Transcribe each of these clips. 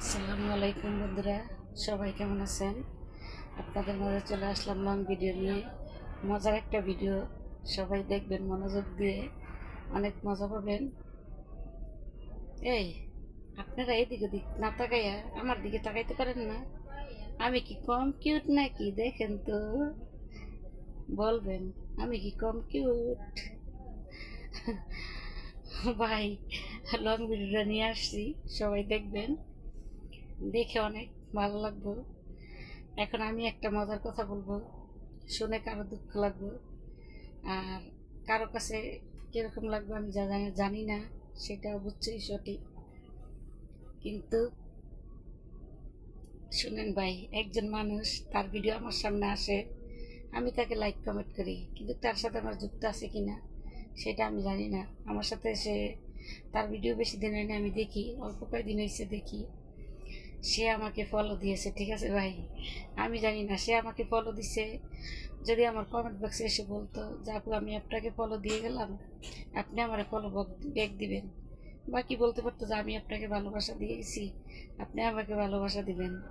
আসসালামু আলাইকুম বন্ধুরা, সবাই কেমন আছেন? আপনাদের মাঝে চলে আসলাম লং ভিডিও নিয়ে। মজার একটা ভিডিও সবাই দেখবেন মনোযোগ দিয়ে, অনেক মজা পাবেন। এই, আপনারা এদিকে দিক না তাকাইয়া আমার দিকে তাকাইতে পারেন না। আমি কি কম কিউট নাকি, দেখেন তো। বলবেন, আমি কি কম কিউট ভাই লং ভিডিওটা নিয়ে আসছি, সবাই দেখবেন। দেখে অনেক ভালো লাগবো। এখন আমি একটা মজার কথা বলব, শুনে কারও দুঃখ লাগবে। আর কারও কাছে কীরকম লাগবে আমি যা জানি- না, সেটা অবশ্যই সঠিক। কিন্তু শুনেন ভাই, একজন মানুষ, তার ভিডিও আমার সামনে আসে, আমি তাকে লাইক কমেন্ট করি, কিন্তু তার সাথে আমার যুক্ত আছে কি না সেটা আমি জানি না। আমার সাথে সে তার ভিডিও বেশি দিন হয়নি, আমি দেখি, অল্প কয়েকদিন হয়েছে দেখি। সে আমাকে ফলো দিয়েছে, ঠিক আছে ভাই? আমি জানি না, সে আমাকে ফলো দিছে। যদি আমার কমেন্ট বক্সে এসে বলতো যে, আপু, আমি আপনাকে ফলো দিয়ে গেলাম, আপনি আমার ফলো ব্যাক দিবেন। বাকি বলতে পারতো যে, আমি আপনাকে ভালোবাসা দিয়ে গেছি আপনি আমাকে ভালোবাসা দিবেন।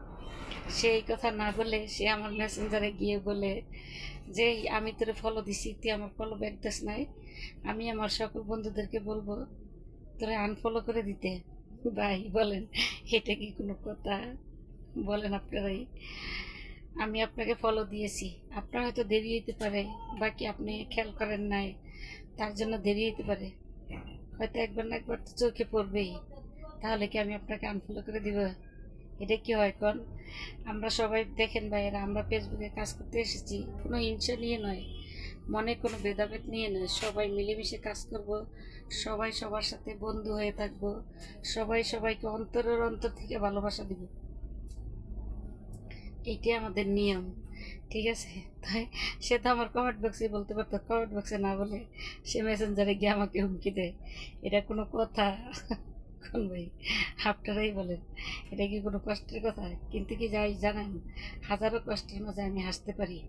সে এই কথা না বলে সে আমার মেসেঞ্জারে গিয়ে বলে যে আমি তোরে ফলো দিছি, তুই আমার ফলো ব্যাক দিস নাই। আমি আমার সকল বন্ধুদেরকে বলব তোরে আনফলো করে দিতে। ভাই বলেন, এটা কি কোনো কথা? বলেন আপনারাই আমি আপনাকে ফলো দিয়েছি। আপনার হয়তো দেরি হইতে পারে, বাকি আপনি খেয়াল করেন নাই, তার জন্য দেরি হইতে পারে। হয়তো একবার না একবার তো চোখে পড়বেই। তাহলে কি আমি আপনাকে আনফলো করে দিব? এটা কি হয় কোন? আমরা সবাই দেখেন ভাইয়েরা, আমরা ফেসবুকে কাজ করতে এসেছি। কোনো হিংসা নিয়ে নয়। মনে কোনো ভেদাভেদ নিয়ে না। সবাই মিলেমিশে কাজ করব, সবাই সবার সাথে বন্ধু হয়ে থাকব, সবাই সবাইকে অন্তরের অন্তর থেকে ভালোবাসা দিব। এইটাই আমাদের নিয়ম, ঠিক আছে? তাই সে তো আমার কমেন্ট বক্সে বলতে পারতো কমেন্ট বক্সে না বলে সে মেসেঞ্জারে গিয়ে আমাকে হুমকি দেয়। এটা কোনো কথা? কোন ভাই? আপনারাই বলেন। এটা কি কোনো কষ্টের কথা? কিন্তু কি যাই জানেন, হাজারো কষ্টের মাঝে আমি হাসতে পারি।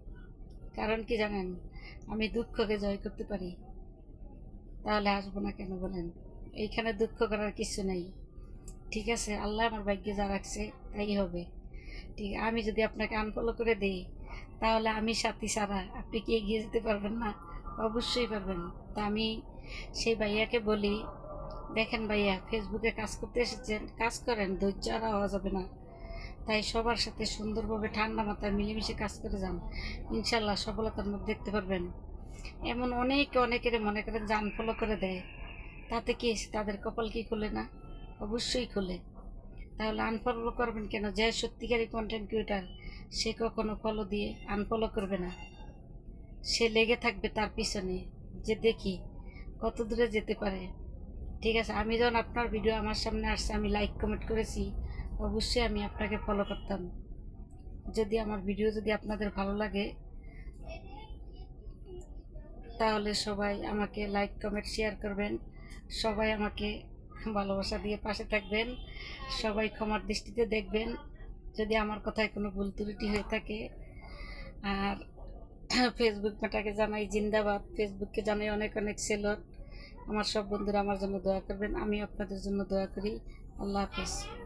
কারণ কি জানেন? আমি দুঃখকে জয় করতে পারি। তাহলে আসব না কেন বলেন? এইখানে দুঃখ করার কিছু নেই। ঠিক আছে, আল্লাহ আমার ভাগ্যে যা রাখছে, তাই হবে। ঠিক, আমি যদি আপনাকে আনফলো করে দিই, তাহলে আমি সাথী সারা আপনি কি এগিয়ে যেতে পারবেন না? অবশ্যই পারবেন। তা আমি সেই ভাইয়াকে বলি, দেখেন ভাইয়া ফেসবুকে কাজ করতে এসেছেন, কাজ করেন, ধৈর্য আর হওয়া যাবে না। তাই সবার সাথে সুন্দরভাবে ঠান্ডা মাথায় মিলেমিশে কাজ করে যান। ইনশাল্লাহ সফলতার মুখ দেখতে পারবেন। এমন অনেক, অনেকের মনে করেন যান ফলো করে দেয়। তাতে কি তাদের কপাল কি খুলে না? অবশ্যই খুলে। তাহলে আনফলো করবেন কেন? যে সত্যিকারী কন্টেন্ট ক্রিয়েটার সে কখনো ফলো দিয়ে আনফলো করবে না। সে লেগে থাকবে তার পিছনে, যে দেখি কত দূরে যেতে পারে। ঠিক আছে, আমি যখন আপনার ভিডিও আমার সামনে আসছে, আমি লাইক কমেন্ট করেছি অবশ্যই আমি আপনাকে ফলো করতাম। যদি আমার ভিডিও যদি আপনাদের ভালো লাগে, তাহলে সবাই আমাকে লাইক কমেন্ট শেয়ার করবেন। সবাই আমাকে ভালোবাসা দিয়ে পাশে থাকবেন। সবাই ক্ষমার দৃষ্টিতে দেখবেন। যদি আমার কথায় কোনো ভুল ত্রুটি হয়ে থাকে, আর ফেসবুক মেটাকে জানাই জিন্দাবাদ। ফেসবুককে জানাই অনেক অনেক সেলট। আমার সব বন্ধুরা আমার জন্য দোয়া করবেন। আমি আপনাদের জন্য দোয়া করি। আল্লাহ হাফিজ।